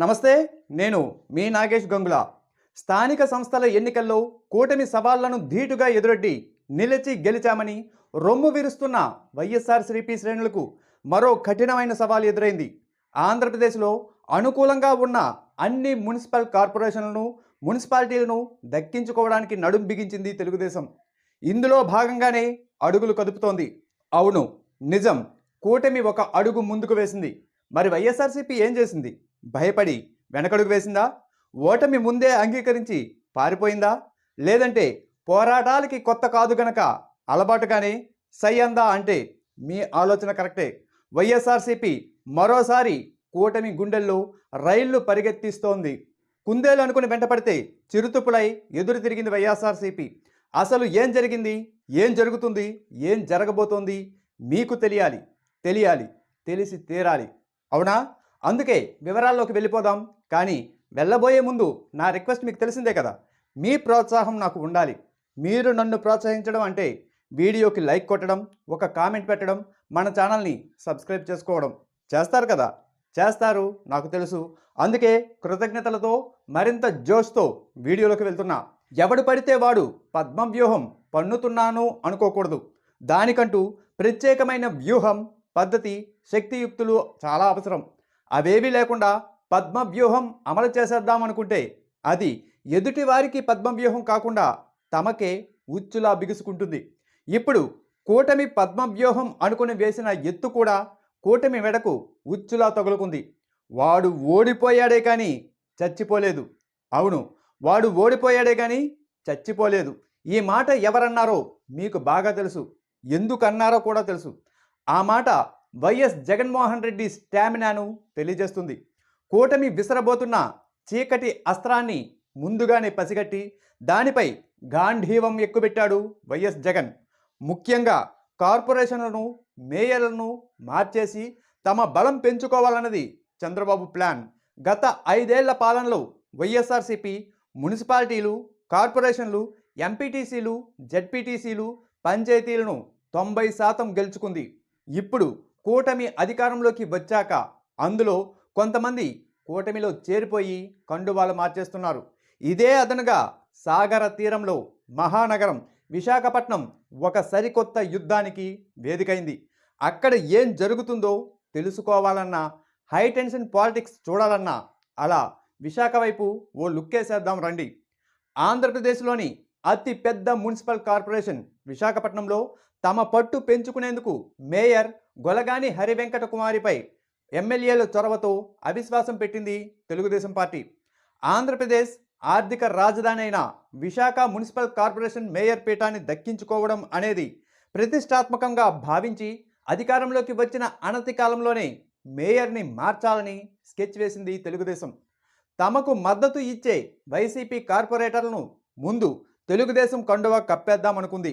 నమస్తే నేను మీ నాగేష్ గంగుల. స్థానిక సంస్థల ఎన్నికల్లో కూటమి సవాళ్ళను ధీటుగా ఎదురొడ్డి నిలిచి గెలిచామని రొమ్ము విరుస్తున్న వైఎస్ఆర్ శ్రీపీ శ్రేణులకు మరో కఠినమైన సవాల్ ఎదురైంది. ఆంధ్రప్రదేశ్లో అనుకూలంగా ఉన్న అన్ని మున్సిపల్ కార్పొరేషన్లను మున్సిపాలిటీలను దక్కించుకోవడానికి నడుం బిగించింది తెలుగుదేశం. ఇందులో భాగంగానే అడుగులు కదుపుతోంది. అవును నిజం కూటమి ఒక అడుగు ముందుకు వేసింది. మరి వైఎస్ఆర్సీపీ ఏం చేసింది? భయపడి వెనకడుగు వేసిందా? ఓటమి ముందే అంగీకరించి పారిపోయిందా? లేదంటే పోరాటాలకి కొత్త కాదు గనక అలవాటుగానే సై అందా అంటే మీ ఆలోచన కరెక్టే. వైఎస్ఆర్సీపీ మరోసారి కూటమి గుండెల్లో రైళ్ళు పరిగెత్తిస్తోంది. కుందేలు అనుకుని వెంటపడితే చిరుతుపులై ఎదురు తిరిగింది వైఎస్ఆర్సీపీ. అసలు ఏం జరిగింది? ఏం జరుగుతుంది? ఏం జరగబోతోంది? మీకు తెలియాలి. తెలియాలి. తెలిసి తీరాలి. అవునా? అందుకే వివరాల్లోకి వెళ్ళిపోదాం. కానీ వెళ్ళబోయే ముందు నా రిక్వెస్ట్ మీకు తెలిసిందే కదా. మీ ప్రోత్సాహం నాకు ఉండాలి. మీరు నన్ను ప్రోత్సహించడం అంటే వీడియోకి లైక్ కొట్టడం ఒక కామెంట్ పెట్టడం మన ఛానల్ని సబ్స్క్రైబ్ చేసుకోవడం. చేస్తారు కదా? చేస్తారు నాకు తెలుసు. అందుకే కృతజ్ఞతలతో మరింత జోష్తో వీడియోలోకి వెళ్తున్నా. ఎవడు పడితే వాడు పద్మం వ్యూహం పన్నుతున్నాను అనుకోకూడదు. దానికంటూ ప్రత్యేకమైన వ్యూహం పద్ధతి శక్తియుక్తులు చాలా అవసరం. అవేవీ లేకుండా పద్మవ్యూహం అమలు చేసేద్దామనుకుంటే అది ఎదుటి వారికి పద్మవ్యూహం కాకుండా తమకే ఉచ్చులా బిగుసుకుంటుంది. ఇప్పుడు కూటమి పద్మవ్యూహం అనుకుని వేసిన ఎత్తు కూడా కూటమి మెడకు ఉచ్చులా తగులుకుంది. వాడు ఓడిపోయాడే కానీ చచ్చిపోలేదు. అవును వాడు ఓడిపోయాడే కానీ చచ్చిపోలేదు. ఈ మాట ఎవరన్నారో మీకు బాగా తెలుసు. ఎందుకన్నారో కూడా తెలుసు. ఆ మాట వైఎస్ జగన్మోహన్ రెడ్డి స్టామినాను తెలియజేస్తుంది. కూటమి విసరబోతున్న చీకటి అస్త్రాన్ని ముందుగానే పసిగట్టి దానిపై గాంధీవం ఎక్కుబెట్టాడు వైఎస్ జగన్. ముఖ్యంగా కార్పొరేషన్లను మేయర్లను మార్చేసి తమ బలం పెంచుకోవాలన్నది చంద్రబాబు ప్లాన్. గత ఐదేళ్ళ పాలనలో వైఎస్ఆర్సీపీ మున్సిపాలిటీలు కార్పొరేషన్లు ఎంపీటీసీలు జడ్పీటీసీలు పంచాయతీలను తొంభై శాతం గెలుచుకుంది. ఇప్పుడు కూటమి అధికారంలోకి వచ్చాక అందులో కొంతమంది కూటమిలో చేరిపోయి కండువాలు మార్చేస్తున్నారు. ఇదే అదనుగా సాగర తీరంలో మహానగరం విశాఖపట్నం ఒక సరికొత్త యుద్ధానికి వేదికైంది. అక్కడ ఏం జరుగుతుందో తెలుసుకోవాలన్నా హై టెన్షన్ పాలిటిక్స్ చూడాలన్నా అలా విశాఖ వైపు ఓ లుక్కేసేద్దాం రండి. ఆంధ్రప్రదేశ్లోని అతి పెద్ద మున్సిపల్ కార్పొరేషన్ విశాఖపట్నంలో తమ పట్టు పెంచుకునేందుకు మేయర్ గొలగాని హరివెంకట కుమారిపై ఎమ్మెల్యేల చొరవతో అవిశ్వాసం పెట్టింది తెలుగుదేశం పార్టీ. ఆంధ్రప్రదేశ్ ఆర్థిక రాజధాని అయిన విశాఖ మున్సిపల్ కార్పొరేషన్ మేయర్ పీఠాన్ని దక్కించుకోవడం అనేది ప్రతిష్టాత్మకంగా భావించి అధికారంలోకి వచ్చిన అనతి కాలంలోనే మేయర్ని మార్చాలని స్కెచ్ వేసింది తెలుగుదేశం. తమకు మద్దతు ఇచ్చే వైసీపీ కార్పొరేటర్లను ముందు తెలుగుదేశం కండువా కప్పేద్దామనుకుంది.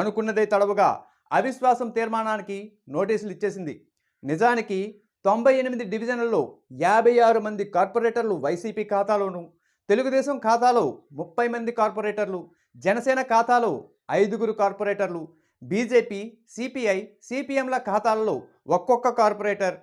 అనుకున్నదే తడవుగా అవిశ్వాసం తీర్మానానికి నోటీసులు ఇచ్చేసింది. నిజానికి తొంభై ఎనిమిది డివిజన్లలో యాభై ఆరు మంది కార్పొరేటర్లు వైసీపీ ఖాతాలోను తెలుగుదేశం ఖాతాలో ముప్పై మంది కార్పొరేటర్లు జనసేన ఖాతాలో ఐదుగురు కార్పొరేటర్లు బీజేపీ సిపిఐ సిపిఎంల ఖాతాలలో ఒక్కొక్క కార్పొరేటర్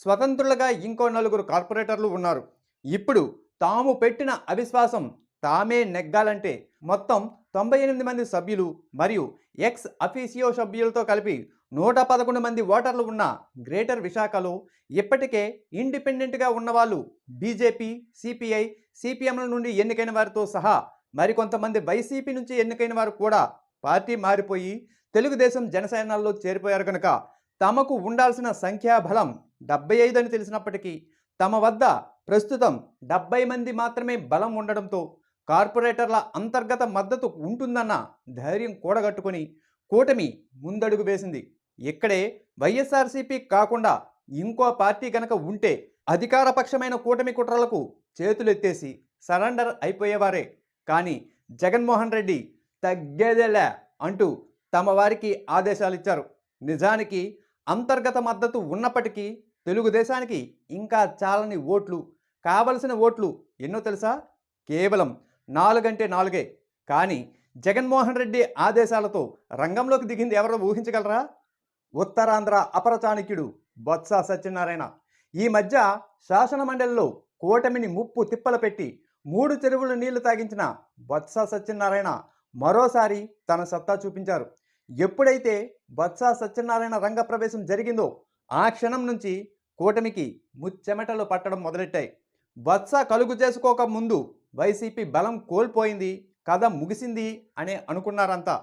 స్వతంత్రులుగా ఇంకో నలుగురు కార్పొరేటర్లు ఉన్నారు. ఇప్పుడు తాము పెట్టిన అవిశ్వాసం తామే నెగ్గాలంటే మొత్తం తొంభై ఎనిమిది మంది సభ్యులు మరియు ఎక్స్ అఫీసియో సభ్యులతో కలిపి నూట పదకొండు మంది ఓటర్లు ఉన్న గ్రేటర్ విశాఖలో ఇప్పటికే ఇండిపెండెంట్గా ఉన్నవాళ్ళు బీజేపీ సిపిఐ సిపిఎంల నుండి ఎన్నికైన వారితో సహా మరికొంతమంది వైసీపీ నుంచి ఎన్నికైన వారు కూడా పార్టీ మారిపోయి తెలుగుదేశం జనసేనల్లో చేరిపోయారు కనుక తమకు ఉండాల్సిన సంఖ్యాబలం డెబ్బై ఐదు అని తెలిసినప్పటికీ తమ వద్ద ప్రస్తుతం డెబ్బై మంది మాత్రమే బలం ఉండడంతో కార్పొరేటర్ల అంతర్గత మద్దతు ఉంటుందన్న ధైర్యం కూడగట్టుకొని కూటమి ముందడుగు వేసింది. ఇక్కడే వైఎస్ఆర్సీపీ కాకుండా ఇంకో పార్టీ కనుక ఉంటే అధికారపక్షమైన కూటమి కుట్రలకు చేతులెత్తేసి సరెండర్ అయిపోయేవారే. కానీ జగన్మోహన్ రెడ్డి తగ్గేదేలే అంటూ తమ వారికి ఆదేశాలిచ్చారు. నిజానికి అంతర్గత మద్దతు ఉన్నప్పటికీ తెలుగుదేశానికి ఇంకా చాలని ఓట్లు కావలసిన ఓట్లు ఎన్నో తెలుసా? కేవలం నాలుగంటే నాలుగే. కానీ జగన్మోహన్ రెడ్డి ఆదేశాలతో రంగంలోకి దిగింది ఎవరో ఊహించగలరా? ఉత్తరాంధ్ర అపర చాణక్యుడు బొత్స సత్యనారాయణ. ఈ మధ్య శాసన మండలిలో కూటమిని ముప్పు తిప్పలు పెట్టి మూడు చెరువులు నీళ్ళు తాగించిన బొత్స సత్యనారాయణ మరోసారి తన సత్తా చూపించారు. ఎప్పుడైతే బొత్స సత్యనారాయణ రంగ ప్రవేశం జరిగిందో ఆ క్షణం నుంచి కూటమికి ముచ్చెమటలు పట్టడం మొదలెట్టాయి. బొత్స కలుగు చేసుకోక ముందు వైసీపీ బలం కోల్పోయింది కథ ముగిసింది అని అనుకున్నారంతా.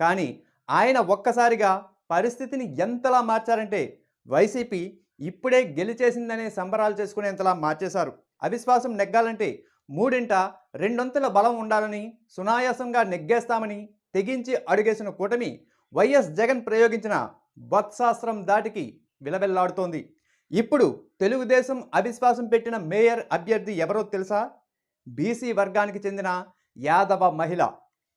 కానీ ఆయన ఒక్కసారిగా పరిస్థితిని ఎంతలా మార్చారంటే వైసీపీ ఇప్పుడే గెలిచేసిందనే సంబరాలు చేసుకునేంతలా మార్చేశారు. అవిశ్వాసం నెగ్గాలంటే మూడింట రెండొంతుల బలం ఉండాలని సునాయాసంగా నెగ్గేస్తామని తెగించి అడుగేసిన కూటమి వైఎస్ జగన్ ప్రయోగించిన బత్సాస్త్రం దాటికి విలవెల్లాడుతోంది. ఇప్పుడు తెలుగుదేశం అవిశ్వాసం పెట్టిన మేయర్ అభ్యర్థి ఎవరో తెలుసా? బీసీ వర్గానికి చెందిన యాదవ మహిళ.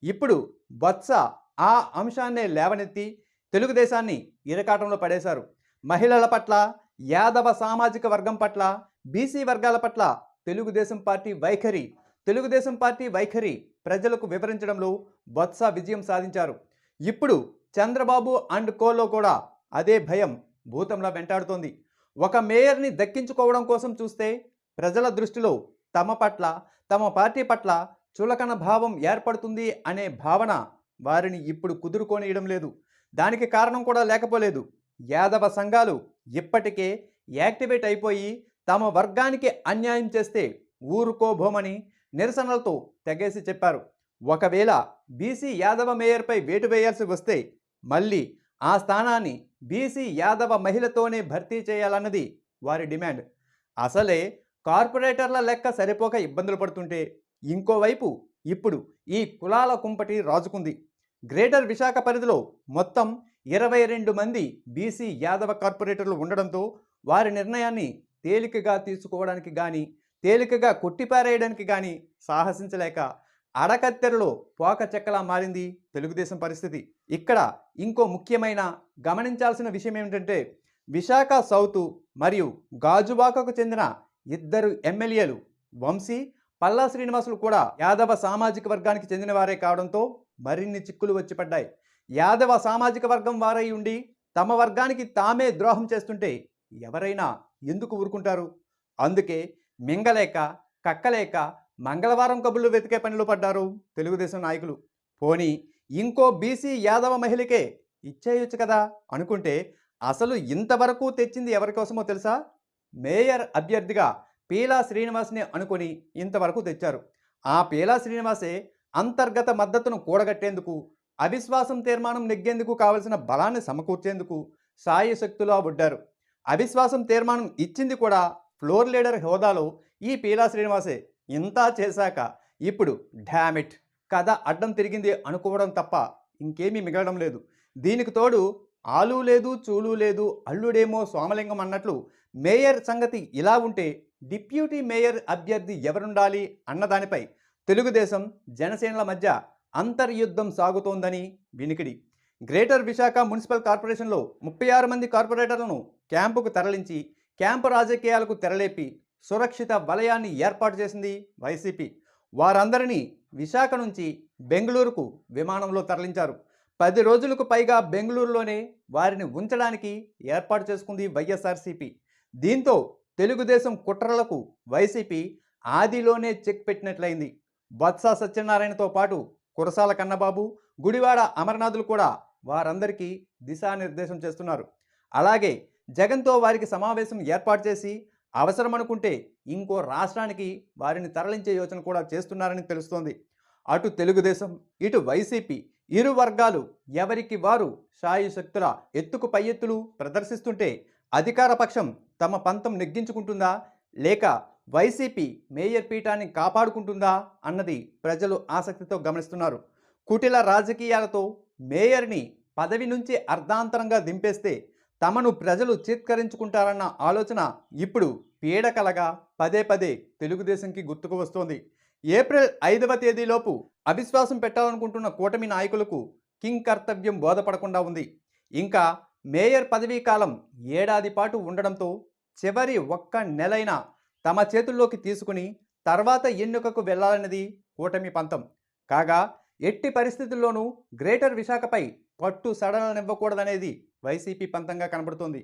ఇప్పుడు బొత్స ఆ అంశాన్నే లేవనెత్తి తెలుగుదేశాన్ని ఇరకాటంలో పడేశారు. మహిళల పట్ల యాదవ సామాజిక వర్గం పట్ల బీసీ వర్గాల పట్ల తెలుగుదేశం పార్టీ వైఖరి. తెలుగుదేశం పార్టీ వైఖరి ప్రజలకు వివరించడంలో బొత్స విజయం సాధించారు. ఇప్పుడు చంద్రబాబు అండ్ కోలో కూడా అదే భయం భూతంలా వెంటాడుతోంది. ఒక మేయర్ని దక్కించుకోవడం కోసం చూస్తే ప్రజల దృష్టిలో తమ పట్ల తమ పార్టీ పట్ల చులకన భావం ఏర్పడుతుంది అనే భావన వారిని ఇప్పుడు కుదురుకోనియడం లేదు. దానికి కారణం కూడా లేకపోలేదు. యాదవ సంఘాలు ఇప్పటికే యాక్టివేట్ అయిపోయి తమ వర్గానికి అన్యాయం చేస్తే ఊరుకోబోమని నిరసనలతో తెగేసి చెప్పారు. ఒకవేళ బీసీ యాదవ మేయర్పై వేటు వేయాల్సి వస్తే మళ్ళీ ఆ స్థానాన్ని బీసీ యాదవ మహిళతోనే భర్తీ చేయాలన్నది వారి డిమాండ్. అసలే కార్పొరేటర్ల లెక్క సరిపోక ఇబ్బందులు పడుతుంటే ఇంకోవైపు ఇప్పుడు ఈ కులాల కుంపటి రాజుకుంది. గ్రేటర్ విశాఖ పరిధిలో మొత్తం ఇరవై రెండు మంది బీసీ యాదవ కార్పొరేటర్లు ఉండడంతో వారి నిర్ణయాన్ని తేలికగా తీసుకోవడానికి కానీ తేలికగా కొట్టిపారేయడానికి కానీ సాహసించలేక అడకత్తెరలో పోక చెక్కలా మారింది తెలుగుదేశం పరిస్థితి. ఇక్కడ ఇంకో ముఖ్యమైన గమనించాల్సిన విషయం ఏమిటంటే విశాఖ సౌత్ మరియు గాజువాకకు చెందిన ఇద్దరు ఎమ్మెల్యేలు వంశీ పల్లా శ్రీనివాసులు కూడా యాదవ సామాజిక వర్గానికి చెందినవారే కావడంతో మరిన్ని చిక్కులు వచ్చి పడ్డాయి. యాదవ సామాజిక వర్గం వారై ఉండి తమ వర్గానికి తామే ద్రోహం చేస్తుంటే ఎవరైనా ఎందుకు ఊరుకుంటారు? అందుకే మింగలేక కక్కలేక మంగళవారం కబుర్లు వెతికే పనిలో పడ్డారు తెలుగుదేశం నాయకులు. పోనీ ఇంకో బీసీ యాదవ మహిళకే ఇచ్చేయొచ్చు కదా అనుకుంటే అసలు ఇంతవరకు తెచ్చింది ఎవరికోసమో తెలుసా? మేయర్ అభ్యర్థిగా పీలా శ్రీనివాస్ని అనుకొని ఇంతవరకు తెచ్చారు. ఆ పీలా శ్రీనివాసే అంతర్గత మద్దతును కూడగట్టేందుకు అవిశ్వాసం తీర్మానం నెగ్గేందుకు కావలసిన బలాన్ని సమకూర్చేందుకు సాయి శక్తులా ఉడ్డారు అవిశ్వాసం తీర్మానం ఇచ్చింది కూడా ఫ్లోర్ లీడర్ హోదాలో ఈ పీలా శ్రీనివాసే. ఇంతా చేశాక ఇప్పుడు డామిట్ కథ అడ్డం తిరిగింది అనుకోవడం తప్ప ఇంకేమీ మిగలడం లేదు. దీనికి తోడు ఆలు లేదు చూలు లేదు అల్లుడేమో సోమలింగం అన్నట్లు మేయర్ సంగతి ఇలా ఉంటే డిప్యూటీ మేయర్ అభ్యర్థి ఎవరుండాలి అన్నదానిపై తెలుగుదేశం జనసేనల మధ్య అంతర్యుద్ధం సాగుతోందని వినికిడి. గ్రేటర్ విశాఖ మున్సిపల్ కార్పొరేషన్లో ముప్పై ఆరు మంది కార్పొరేటర్లను క్యాంపుకు తరలించి క్యాంపు రాజకీయాలకు తెరలేపి సురక్షిత వలయాన్ని ఏర్పాటు చేసింది వైసీపీ. వారందరినీ విశాఖ నుంచి బెంగళూరుకు విమానంలో తరలించారు. పది రోజులకు పైగా బెంగళూరులోనే వారిని ఉంచడానికి ఏర్పాటు చేసుకుంది వైఎస్ఆర్సీపీ. దీంతో తెలుగుదేశం కుట్రలకు వైసీపీ ఆదిలోనే చెక్ పెట్టినట్లయింది. బత్స సత్యనారాయణతో పాటు కురసాల కన్నబాబు గుడివాడ అమర్నాథులు కూడా వారందరికీ దిశానిర్దేశం చేస్తున్నారు. అలాగే జగన్తో వారికి సమావేశం ఏర్పాటు చేసి అవసరం అనుకుంటే ఇంకో రాష్ట్రానికి వారిని తరలించే యోచన కూడా చేస్తున్నారని తెలుస్తోంది. అటు తెలుగుదేశం ఇటు వైసీపీ ఇరు వర్గాలు ఎవరికి వారు సాయి శక్తుల ఎత్తుకు పై ఎత్తులు ప్రదర్శిస్తుంటే అధికార పక్షం తమ పంతం నెగ్గించుకుంటుందా? లేక వైసీపీ మేయర్ పీఠాన్ని కాపాడుకుంటుందా? అన్నది ప్రజలు ఆసక్తితో గమనిస్తున్నారు. కుటిల రాజకీయాలతో మేయర్ని పదవి నుంచి అర్ధాంతరంగా దింపేస్తే తమను ప్రజలు చిత్కరించుకుంటారన్న ఆలోచన ఇప్పుడు పీడకలగా పదే పదే తెలుగుదేశంకి గుర్తుకు వస్తోంది. ఏప్రిల్ ఐదవ తేదీలోపు అవిశ్వాసం పెట్టాలనుకుంటున్న కూటమి నాయకులకు కింగ్ కర్తవ్యం బోధపడకుండా ఉంది. ఇంకా మేయర్ పదవీ కాలం ఏడాది పాటు ఉండడంతో చివరి ఒక్క నెలైనా తమ చేతుల్లోకి తీసుకుని తర్వాత ఎన్నికకు వెళ్ళాలన్నది కూటమి పంతం. కాగా ఎట్టి పరిస్థితుల్లోనూ గ్రేటర్ విశాఖపై పట్టు సడలనివ్వకూడదనేది వైసీపీ పంతంగా కనబడుతోంది.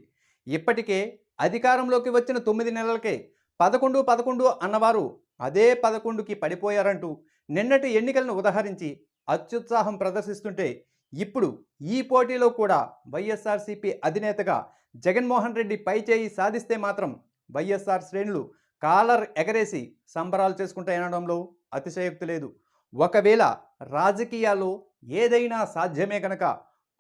ఇప్పటికే అధికారంలోకి వచ్చిన తొమ్మిది నెలలకే పదకొండు పదకొండు అన్నవారు అదే పదకొండుకి పడిపోయారంటూ నిన్నటి ఎన్నికలను ఉదహరించి అత్యుత్సాహం ప్రదర్శిస్తుంటే ఇప్పుడు ఈ పోటీలో కూడా వైఎస్ఆర్సీపీ అధినేతగా జగన్మోహన్ రెడ్డి పైచేయి సాధిస్తే మాత్రం వైఎస్ఆర్ శ్రేణులు కాలర్ ఎగరేసి సంబరాలు చేసుకుంటాయనడంలో అతిశయోక్తి లేదు. ఒకవేళ రాజకీయాల్లో ఏదైనా సాధ్యమే కనుక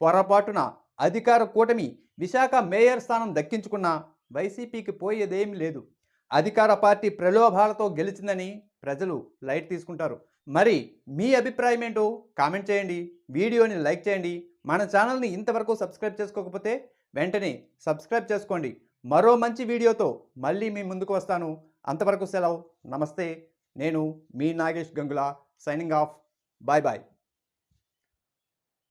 పొరపాటున అధికార కూటమి విశాఖ మేయర్ స్థానం దక్కించుకున్నా వైసీపీకి పోయేదేమీ లేదు. అధికార పార్టీ ప్రలోభాలతో గెలిచిందని ప్రజలు లైట్ తీసుకుంటారు. మరి మీ అభిప్రాయం ఏంటో కామెంట్ చేయండి. వీడియోని లైక్ చేయండి. మన ఛానల్ని ఇంతవరకు సబ్స్క్రైబ్ చేసుకోకపోతే వెంటనే సబ్స్క్రైబ్ చేసుకోండి. మరో మంచి వీడియోతో మళ్ళీ మీ ముందుకు వస్తాను. అంతవరకు సెలవు. నమస్తే. నేను మీ Nagesh Gangula signing off. Bye bye.